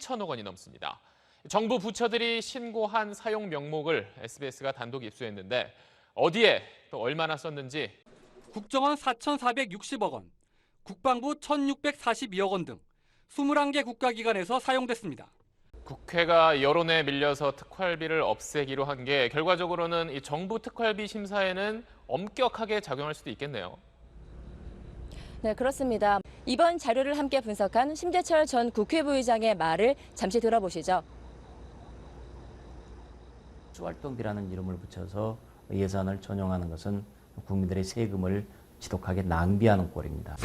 8천억 원이 넘습니다. 정부 부처들이 신고한 사용 명목을 SBS가 단독 입수했는데 어디에 또 얼마나 썼는지 국정원 4,460억 원, 국방부 1,642억 원 등 21개 국가기관에서 사용됐습니다. 국회가 여론에 밀려서 특활비를 없애기로 한 게 결과적으로는 이 정부 특활비 심사에는 엄격하게 작용할 수도 있겠네요. 네, 그렇습니다. 이번 자료를 함께 분석한 심재철 전 국회 부의장의 말을 잠시 들어보시죠. 수활동비라는 이름을 붙여서 예산을 전용하는 것은 국민들의 세금을 지독하게 낭비하는 꼴입니다.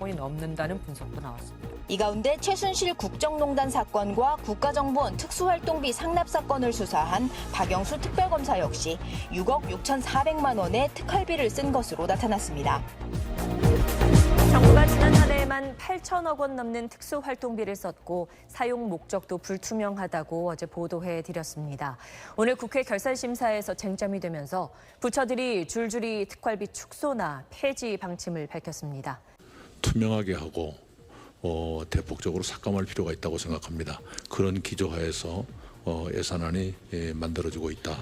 천억 원이 넘는다는 분석도 나왔습니다. 이 가운데 최순실 국정농단 사건과 국가정보원 특수활동비 상납 사건을 수사한 박영수 특별검사 역시 6억 6,400만 원의 특활비를 쓴 것으로 나타났습니다. 정부가 지난 한 해에만 8천억 원 넘는 특수활동비를 썼고 사용 목적도 불투명하다고 어제 보도해 드렸습니다. 오늘 국회 결산심사에서 쟁점이 되면서 부처들이 줄줄이 특활비 축소나 폐지 방침을 밝혔습니다. 투명하게 하고 어, 대폭적으로 삭감할 필요가 있다고 생각합니다. 그런 기조하에서 어, 예산안이 예, 만들어지고 있다.